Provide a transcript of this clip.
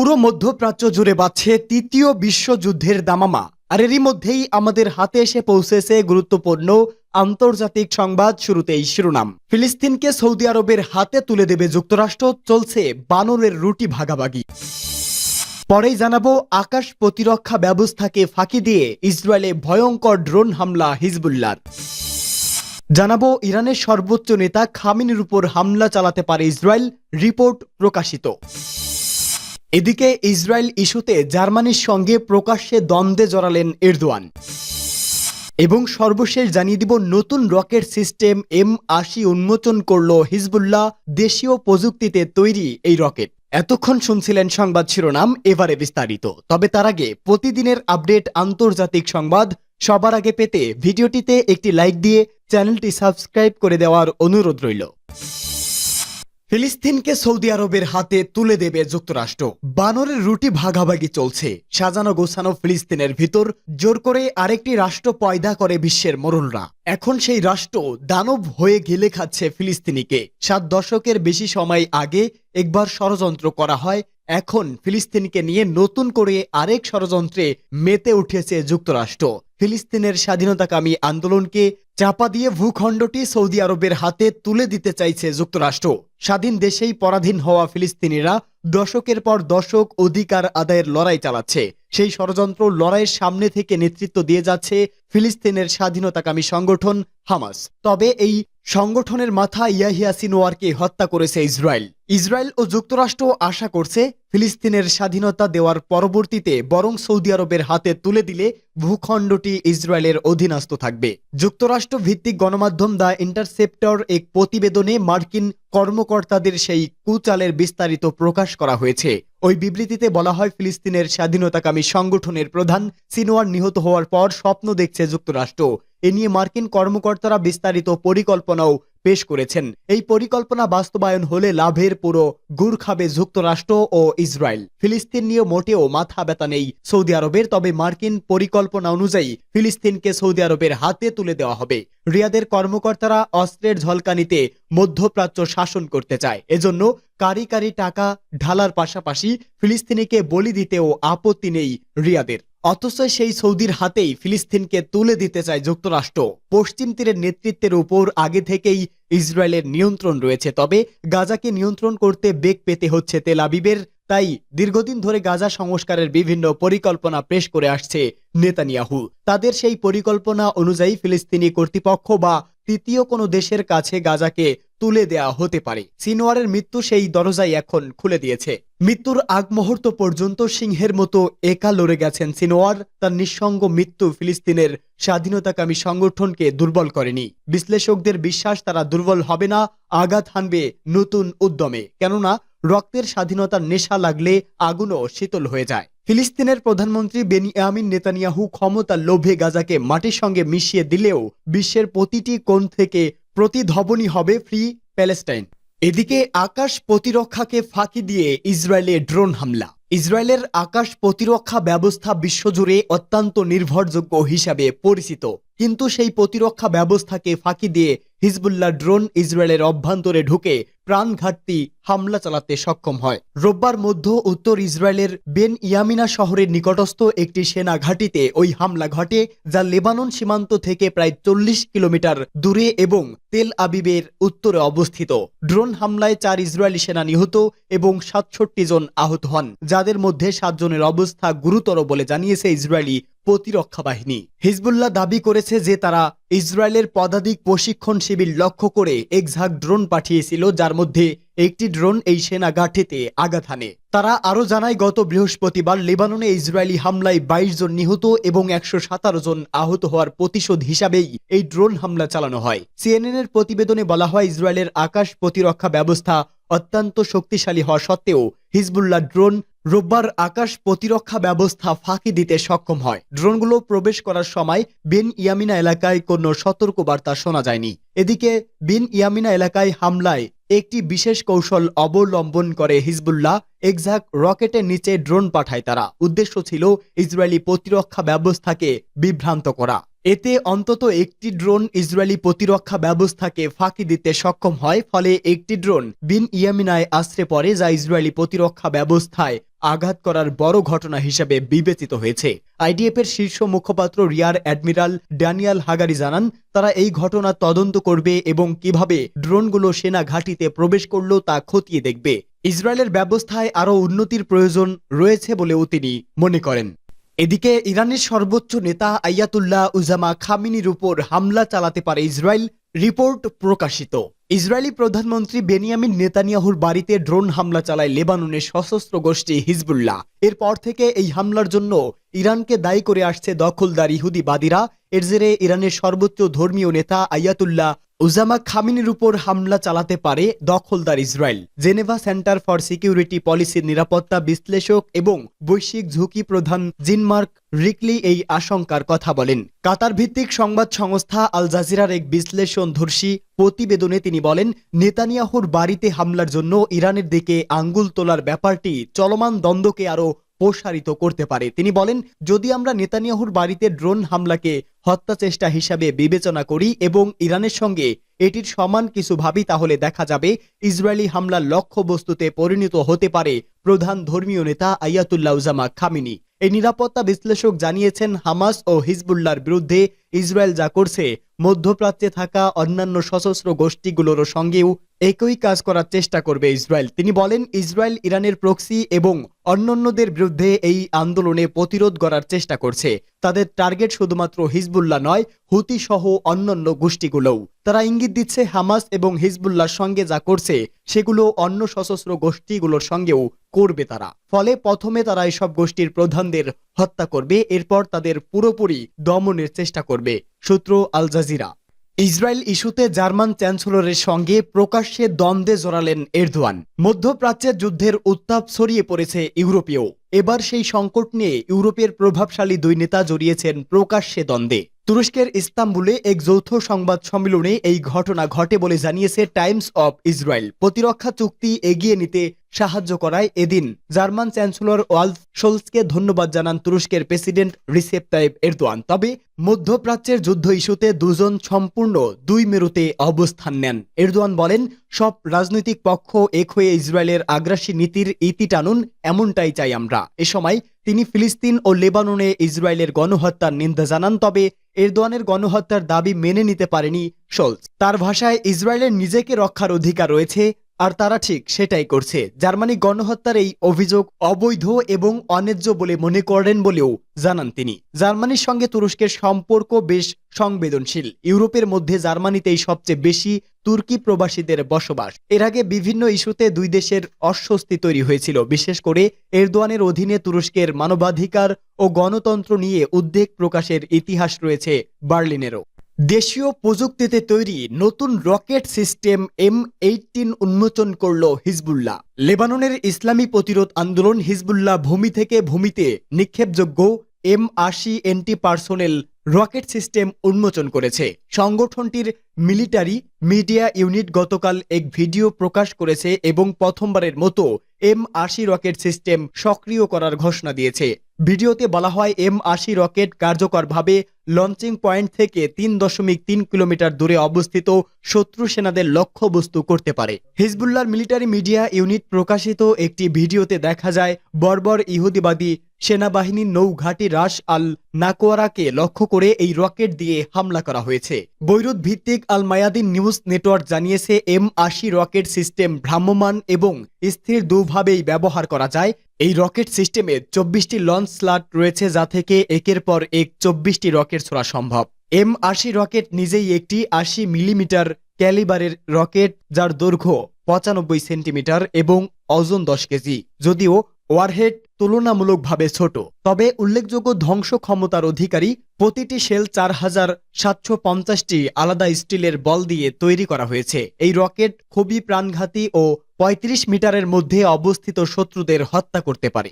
পুরো মধ্যপ্রাচ্য জুড়ে বাড়ছে তৃতীয় বিশ্বযুদ্ধের দামামা। আর এরই মধ্যেই আমাদের হাতে এসে পৌঁছেছে গুরুত্বপূর্ণ আন্তর্জাতিক সংবাদ শুরুতেই শিরোনাম। ফিলিস্তিনকে সৌদি আরবের হাতে তুলে দেবে যুক্তরাষ্ট্র, চলছে বানরের রুটি ভাগাভাগি। পরেই জানাব, আকাশ প্রতিরক্ষা ব্যবস্থাকে ফাঁকি দিয়ে ইসরায়েলে ভয়ঙ্কর ড্রোন হামলা হিজবুল্লার জানাব, ইরানের সর্বোচ্চ নেতা খামিনের উপর হামলা চালাতে পারে ইসরায়েল, রিপোর্ট প্রকাশিত। এদিকে ইসরায়েল ইস্যুতে জার্মানির সঙ্গে প্রকাশ্যে দ্বন্দ্বে জড়ালেন এরদোয়ান। এবং সর্বশেষ জানিয়ে দিব, নতুন রকেট সিস্টেম এম আশি উন্মোচন করল হিজবুল্লাহ দেশীয় প্রযুক্তিতে তৈরি এই রকেট। এতক্ষণ শুনছিলেন সংবাদ শিরোনাম, এবারে বিস্তারিত। তবে তার আগে প্রতিদিনের আপডেট আন্তর্জাতিক সংবাদ, সবার আগে পেতে ভিডিওটিতে একটি লাইক দিয়ে চ্যানেলটি সাবস্ক্রাইব করে দেওয়ার অনুরোধ রইল। ফিলিস্তিনকে সৌদি আরবের হাতে তুলে দেবে যুক্তরাষ্ট্র। বানরের রুটি ভাগাভাগি চলছে। সাজানো গোছানো ফিলিস্তিনের ভিতর জোর করে আরেকটি রাষ্ট্র পয়দা করে বিশ্বের মোরলরা এখন সেই রাষ্ট্র দানব হয়ে গেলে খাচ্ছে ফিলিস্তিনিকে। সাত দশকের বেশি সময় আগে একবার ষড়যন্ত্র করা হয়, এখন ফিলিস্তিনকে নিয়ে নতুন করে আরেক ষড়যন্ত্রে মেতে উঠেছে যুক্তরাষ্ট্র। ফিলিস্তিনের স্বাধীনতাকামী আন্দোলনকে চাপা দিয়ে ভূখণ্ডটি সৌদি আরবের হাতে তুলে দিতে চাইছে যুক্তরাষ্ট্র। স্বাধীন দেশেই পরাধীন হওয়া ফিলিস্তিনিরা দশকের পর দশক অধিকার আদায়ের লড়াই চালাচ্ছে। সেই ষড়যন্ত্র লড়াইয়ের সামনে থেকে নেতৃত্ব দিয়ে যাচ্ছে ফিলিস্তিনের স্বাধীনতাকামী সংগঠন হামাস। তবে এই সংগঠনের মাথা ইয়াহিয়া সিনোয়ারকে হত্যা করেছে ইসরায়েল। ইসরায়েল ও যুক্তরাষ্ট্র আশা করছে ফিলিস্তিনের স্বাধীনতা দেওয়ার পরবর্তীতে বরং সৌদি আরবের হাতে তুলে দিলে ভূখণ্ডটি ইসরায়েলের অধীনস্থ থাকবে। যুক্তরাষ্ট্র ভিত্তিক গণমাধ্যম দ্য ইন্টারসেপ্টর এক প্রতিবেদনে মার্কিন কর্মকর্তাদের সেই কুচালের বিস্তারিত প্রকাশ করা হয়েছে। ওই বিবৃতিতে বলা হয়, ফিলিস্তিনের স্বাধীনতাকামী সংগঠনের প্রধান সিনোয়ার নিহত হওয়ার পর স্বপ্ন দেখছে যুক্তরাষ্ট্র। এ নিয়ে মার্কিন কর্মকর্তারা বিস্তারিত পরিকল্পনাও পেশ করেছেন। এই পরিকল্পনা বাস্তবায়ন হলে লাভের পুরো গুড় খাবে যুক্তরাষ্ট্র ও ইসরায়েল। ফিলিস্তিন নিয়ে মোটেও মাথা ব্যথা নেই সৌদি আরবের, তবে মার্কিন পরিকল্পনা অনুযায়ী ফিলিস্তিনকে সৌদি আরবের হাতে তুলে দেওয়া হবে। রিয়াদের কর্মকর্তারা অস্ত্রের ঝলকানিতে মধ্যপ্রাচ্য শাসন করতে চায়। এজন্য কারি কারি টাকা ঢালার পাশাপাশি ফিলিস্তিনিকে বলি দিতেও আপত্তি নেই রিয়াদের। অথচ সেই সৌদির হাতেই ফিলিস্তিনকে তুলে দিতে চায় যুক্তরাষ্ট্র। পশ্চিম তীরের নেতৃত্বের উপর আগে থেকেই ইসরায়েলের নিয়ন্ত্রণ রয়েছে, তবে গাজাকে নিয়ন্ত্রণ করতে বেগ পেতে হচ্ছে তেল আবিবের। তাই দীর্ঘদিন ধরে গাজা সংস্কারের বিভিন্ন পরিকল্পনা পেশ করে আসছে নেতানিয়াহু। তাদের সেই পরিকল্পনা অনুযায়ী ফিলিস্তিনি কর্তৃপক্ষ বা তৃতীয় কোনো দেশের কাছে গাজাকে তুলে দেয়া হতে পারে। সিনোয়ারের মৃত্যু সেই দরজাই এখন খুলে দিয়েছে। মৃত্যুর আগ মুহূর্ত পর্যন্ত সিংহের মতো একা লড়ে গেছেন সিনোয়ার। তার নিঃসঙ্গ মৃত্যু ফিলিস্তিনের স্বাধীনতাকামী সংগঠনকে দুর্বল করেনি। বিশ্লেষকদের বিশ্বাস তারা দুর্বল হবে না, আঘাত হানবে নতুন উদ্যমে। কেননা, রক্তের স্বাধীনতার নেশা লাগলে আগুনও শীতল হয়ে যায়। ফিলিস্তিনের প্রধানমন্ত্রী বেনিয়ামিন নেতানিয়াহু ক্ষমতার লোভে গাজাকে মাটির সঙ্গে মিশিয়ে দিলেও বিশ্বের প্রতিটি কোণ থেকে প্রতিধবনী হবে ফ্রি প্যালেস্টাইন। এদিকে আকাশ প্রতিরক্ষাকে ফাঁকি দিয়ে ইসরায়েলে ড্রোন হামলা। ইসরায়েলের আকাশ প্রতিরক্ষা ব্যবস্থা বিশ্বজুড়ে অত্যন্ত নির্ভরযোগ্য হিসাবে পরিচিত। কিন্তু সেই প্রতিরক্ষা ব্যবস্থাকে ফাঁকি দিয়ে হিজবুল্লাহ ড্রোন ইসরায়েলের অভ্যন্তরে ঢুকে প্রাণঘাতী হামলা চালাতে সক্ষম হয়। রোববার মধ্য উত্তর ইসরায়েলের বেন ইয়ামিনা শহরের নিকটস্থ একটি সেনা ঘাঁটিতে ওই হামলা ঘটে, যা লেবানন সীমান্ত থেকে প্রায় চল্লিশ কিলোমিটার দূরে এবং তেল আবিবের উত্তরে অবস্থিত। ড্রোন হামলায় চার ইসরায়েলি সেনা নিহত এবং সাতষট্টি জন আহত হন, যাদের মধ্যে সাতজনের অবস্থা গুরুতর বলে জানিয়েছে ইসরায়েলি প্রতিরক্ষা বাহিনী। হিজবুল্লাহ দাবি করেছে যে তারা ইসরায়েলের পদাতিক প্রশিক্ষণ শিবির লক্ষ্য করে একঝাক ড্রোন পাঠিয়েছিল, যার মধ্যে একটি ড্রোন এই সেনা গাঠিতে আঘাত হানে। তারা আরও জানায়, গত বৃহস্পতিবার লেবাননে ইসরায়েলি হামলায় বাইশ জন নিহত এবং একশো জন আহত হওয়ার প্রতিশোধ হিসাবেই এই ড্রোন হামলা চালানো হয়। সিএনএন এর প্রতিবেদনে বলা হয়, ইসরায়েলের আকাশ প্রতিরক্ষা ব্যবস্থা অত্যন্ত শক্তিশালী হওয়া সত্ত্বেও হিজবুল্লাহ ড্রোন রোববার আকাশ প্রতিরক্ষা ব্যবস্থা ফাঁকি দিতে সক্ষম হয়। ড্রোনগুলো প্রবেশ করার সময় বেন ইয়ামিনা এলাকায় কোনো সতর্কবার্তা শোনা যায়নি। এদিকে বিন ইয়ামিনা এলাকায় হামলায় একটি বিশেষ কৌশল অবলম্বন করে হিজবুল্লাহ, এক্সাক রকেটের নিচে ড্রোন পাঠায় তারা। উদ্দেশ্য ছিল ইসরায়েলি প্রতিরক্ষা ব্যবস্থাকে বিভ্রান্ত করা। এতে অন্তত একটি ড্রোন ইসরায়েলি প্রতিরক্ষা ব্যবস্থাকে ফাঁকি দিতে সক্ষম হয়, ফলে একটি ড্রোন বিন ইয়ামিনায় আশ্রে পড়ে যা ইসরায়েলি প্রতিরক্ষা ব্যবস্থায় আঘাত করার বড় ঘটনা হিসেবে বিবেচিত হয়েছে। আইডিএফ এর শীর্ষ মুখপাত্র রিয়ার অ্যাডমিরাল ড্যানিয়াল হাগারি জানান, তারা এই ঘটনা তদন্ত করবে এবং কীভাবে ড্রোনগুলো সেনা ঘাঁটিতে প্রবেশ করল তা খতিয়ে দেখবে। ইসরায়েলের ব্যবস্থায় আরও উন্নতির প্রয়োজন রয়েছে বলেও তিনি মনে করেন। এদিকে ইরানের সর্বোচ্চ নেতা আয়াতুল্লাহ উজামা খামিনির উপর হামলা চালাতে পারে ইসরায়েল, রিপোর্ট প্রকাশিত। ইসরায়েলি প্রধানমন্ত্রী বেনিয়ামিন নেতানিয়াহুর বাড়িতে ড্রোন হামলা চালায় লেবাননের সশস্ত্র গোষ্ঠী হিজবুল্লাহ। এরপর থেকে এই হামলার জন্য ইরানকে দায়ী করে আসছে দখলদার ইহুদিবাদীরা। এর জেরে ইরানের সর্বোচ্চ ধর্মীয় নেতা আয়াতুল্লাহ উজামা খামিনির উপর হামলা চালাতে পারে দখলদার Israel. Geneva centre for security পলিসির নিরাপত্তা বিশ্লেষক এবং বৈশ্বিক ঝুঁকি প্রধান জিনমার্ক রিকলি এই আশঙ্কার কথা বলেন। কাতার ভিত্তিক সংবাদ সংস্থা আল জাজিরার এক বিশ্লেষণধর্ষী প্রতিবেদনে তিনি বলেন, নেতানিয়াহুর বাড়িতে হামলার জন্য ইরানের দিকে আঙ্গুল তোলার ব্যাপারটি চলমান দ্বন্দ্বকে আরও প্রসারিত করতে পারে। তিনি বলেন, যদি আমরা নেতানিয়াহুর বাড়িতে ড্রোন হামলাকে হত্যা চেষ্টা হিসাবে বিবেচনা করি এবং ইরানের সঙ্গে এটির সমান কিছু ভাবি, তাহলে দেখা যাবে ইসরায়েলি হামলার লক্ষ্যবস্তুতে পরিণত হতে পারে প্রধান ধর্মীয় নেতা আয়াতুল্লাহ উজামা খামিনি। এই নিরাপত্তা বিশ্লেষক জানিয়েছেন, হামাস ও হিজবুল্লার বিরুদ্ধে ইসরায়েল যা করছে, মধ্যপ্রাচ্যে থাকা অন্যান্য সশস্ত্র গোষ্ঠীগুলোর সঙ্গেও একই কাজ করার চেষ্টা করবে ইসরায়েল। তিনি বলেন, ইসরায়েল ইরানের প্রক্সি এবং অন্যান্যদের বিরুদ্ধে এই আন্দোলনে প্রতিরোধ করার চেষ্টা করছে। তাদের টার্গেট শুধুমাত্র হিজবুল্লাহ নয় হুতি সহ অন্যান্য গোষ্ঠীগুলোও। তারা ইঙ্গিত দিচ্ছে, হামাস এবং হিজবুল্লাহর সঙ্গে যা করছে, সেগুলো অন্য সশস্ত্র গোষ্ঠীগুলোর সঙ্গেও করবে তারা। ফলে প্রথমে তারা এসব গোষ্ঠীর প্রধানদের হত্যা করবে, এরপর তাদের পুরোপুরি দমনের চেষ্টা করবে, সূত্র আল জাজিরা। ইসরায়েল ইস্যুতে জার্মান চ্যান্সেলরের সঙ্গে প্রকাশ্যে দ্বন্দ্বে জড়ালেন এরদোয়ান। মধ্যপ্রাচ্যের যুদ্ধের উত্তাপ ছড়িয়ে পড়েছে ইউরোপেও এবার সেই সংকট নিয়ে ইউরোপের প্রভাবশালী দুই নেতা জড়িয়েছেন প্রকাশ্যে দ্বন্দ্বে। তুরস্কের ইস্তাম্বুলে এক যৌথ সংবাদ সম্মেলনে এই ঘটনা ঘটে বলে জানিয়েছে টাইমস অব ইসরায়েল। প্রতিরক্ষা চুক্তি এগিয়ে নিতে সাহায্য করায় এদিন। জার্মান চ্যান্সেলর ওয়ালফ শোলসকে ধন্যবাদ জানান তুরস্কের প্রেসিডেন্ট রিসেপ তাইব এরদোয়ান। তবে মধ্যপ্রাচ্যের যুদ্ধ ইস্যুতে দুজন সম্পূর্ণ দুই মেরুতে অবস্থান নেন। এরদোয়ান বলেন, সব রাজনৈতিক পক্ষ এক হয়ে ইসরায়েলের আগ্রাসী নীতির ইতি টানুন, এমনটাই চাই আমরা। এ সময় তিনি ফিলিস্তিন ও লেবাননে ইসরায়েলের গণহত্যার নিন্দা জানান, তবে এরদোয়ানের গণহত্যার দাবি মেনে নিতে পারেনি শোলস তার ভাষায়, ইসরায়েলের নিজেকে রক্ষার অধিকার রয়েছে আর তারা ঠিক সেটাই করছে। জার্মানি গণহত্যার এই অভিযোগ অবৈধ এবং অন্যায্য বলে মনে করেন বলেও জানান তিনি। জার্মানির সঙ্গে তুরস্কের সম্পর্ক বেশ সংবেদনশীল। ইউরোপের মধ্যে জার্মানিতেই সবচেয়ে বেশি তুর্কি প্রবাসীদের বসবাস। এর আগে বিভিন্ন ইস্যুতে দুই দেশের অস্বস্তি তৈরি হয়েছিল। বিশেষ করে এরদোয়ানের অধীনে তুরস্কের মানবাধিকার ও গণতন্ত্র নিয়ে উদ্বেগ প্রকাশের ইতিহাস রয়েছে বার্লিনেরও। দেশীয় প্রযুক্তিতে তৈরি নতুন রকেট সিস্টেম এম এইটিন উন্মোচন করল হিজবুল্লাহ। লেবাননের ইসলামী প্রতিরোধ আন্দোলন হিজবুল্লাহ ভূমি থেকে ভূমিতে নিক্ষেপযোগ্য এম আশি এন্টি পার্সোনেল রকেট সিস্টেম উন্মোচন করেছে। সংগঠনটির মিলিটারি মিডিয়া ইউনিট গতকাল এক ভিডিও প্রকাশ করেছে এবং প্রথমবারের মতো এম আশি রকেট সিস্টেম সক্রিয় করার ঘোষণা দিয়েছে। ভিডিওতে বলা হয় এম আশি রকেট কার্যকরভাবে লঞ্চিং পয়েন্ট থেকে তিন দশমিক তিন কিলোমিটার দূরে অবস্থিত শত্রু সেনাদের লক্ষ্যবস্তু করতে পারে। হিজবুল্লার মিলিটারি মিডিয়া ইউনিট প্রকাশিত একটি ভিডিওতে দেখা যায়, বর্বর ইহুদিবাদী সেনাবাহিনীর নৌঘাটি রাস আল নাকোয়ারাকে লক্ষ্য করে এই রকেট দিয়ে হামলা করা হয়েছে। বৈরুত ভিত্তিক আল মায়াদিন নিউজ নেটওয়ার্ক জানিয়েছে, এম আশি রকেট সিস্টেম ভ্রাম্যমান এবং স্থির দুভাবেই ব্যবহার করা যায়। এই রকেট সিস্টেমে চব্বিশটি লঞ্চ স্লাট রয়েছে যা থেকে একের পর এক চব্বিশটি রকেট ছোড়া সম্ভব। এম আশি রকেট নিজেই একটি আশি মিলিমিটার ক্যালিবারের রকেট, যার দৈর্ঘ্য পঁচানব্বই সেন্টিমিটার এবং ওজন দশ কেজি। যদিও ওয়ারহেড তুলনামূলকভাবে ছোট। তবে উল্লেখযোগ্য ধ্বংস ক্ষমতার অধিকারী প্রতিটি শেল চার হাজার সাতশো পঞ্চাশটি আলাদা স্টিলের বল দিয়ে তৈরি করা হয়েছে। এই রকেট খুবই প্রাণঘাতী ও পঁয়ত্রিশ মিটারের মধ্যে অবস্থিত শত্রুদের হত্যা করতে পারে।